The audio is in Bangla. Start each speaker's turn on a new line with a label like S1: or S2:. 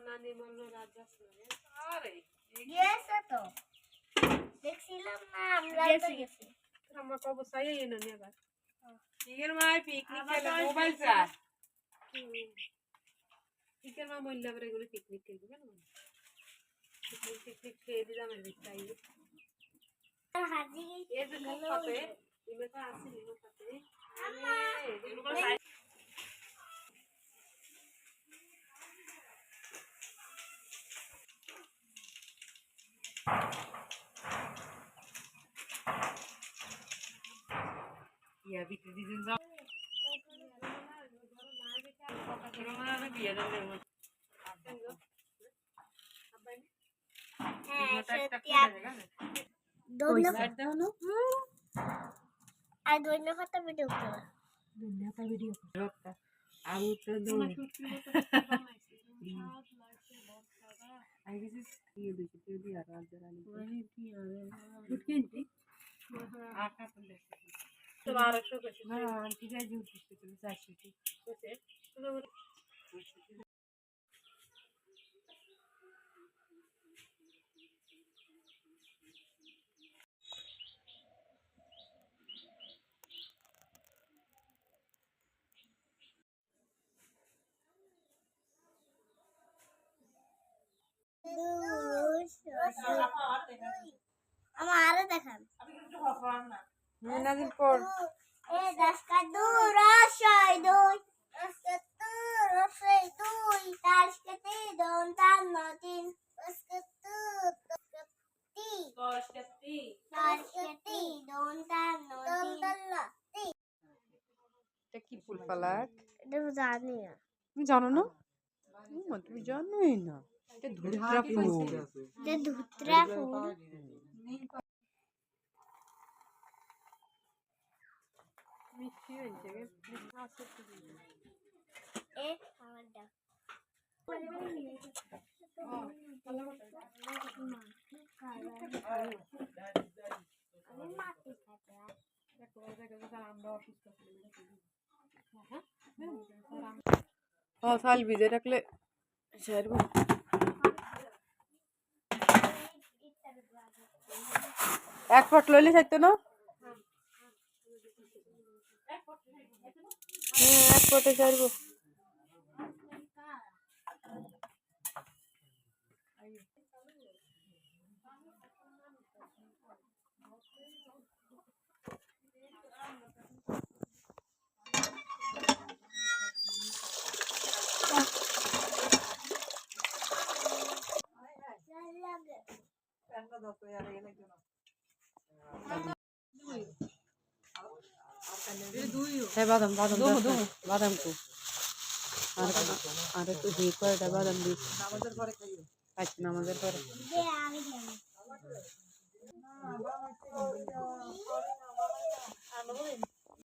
S1: নানি বলল রাত যাচ্ছে আরে
S2: গেছে তো। দেখছিলাম না আমরা তো গেছি।
S1: আমার অবস্থায় এই না নিয়ে আবার। ইগের মাই পিকনিক খেলে মোবাইল চা ইগের মা মহিলা করে এগুলো পিকনিক খেলবে কেন? পিকনিক পিকনিক খেয়ে দিলাম এর চাই
S2: হাজি
S1: এই যে সব ইমে তো আছে ইমে সাথে ইয়া বিতে দিদিন যাও বিয়ে দেবে
S2: হ্যাঁ সত্যি আর ধন্যবাদ আর ধন্যবাদ ভিডিও করে
S1: আমি তো আগে যে ইয়ে দিছি তুই দি আর রাজ রানি ফুটকিনটি আটা পড়লে তো 1200 কইছি হ্যাঁ ঠিক আছে জুট দিছি তুমি 400 ঠিক আছে
S2: আমার আরো দেখান
S1: নাজিল পড়
S2: এ দশ কা দু রসই দুই দু রসই দুই। তার সাথে দন তার নদিন কা তি
S1: কাটি
S2: তার সাথে দন তার নদিন
S3: এটা কি ফুল পালাক?
S2: এটা জানি না।
S3: তুমি জানো না? তুমি জানোই না। এটা ধুত্রা ফুল।
S2: এটা ধুতরা ফুল।
S1: মিষ্টি হয়েছে
S2: এ
S3: ভিজে রাখলে এক ফট লইলে চাইতো না? Burada gel bu. Thank
S2: you.
S3: হ্যাঁ বাদাম বাদাম। বাদাম তো আর আর একটু হে কয়টা বাদাম দিই। আচ্ছা আমাদের পরে।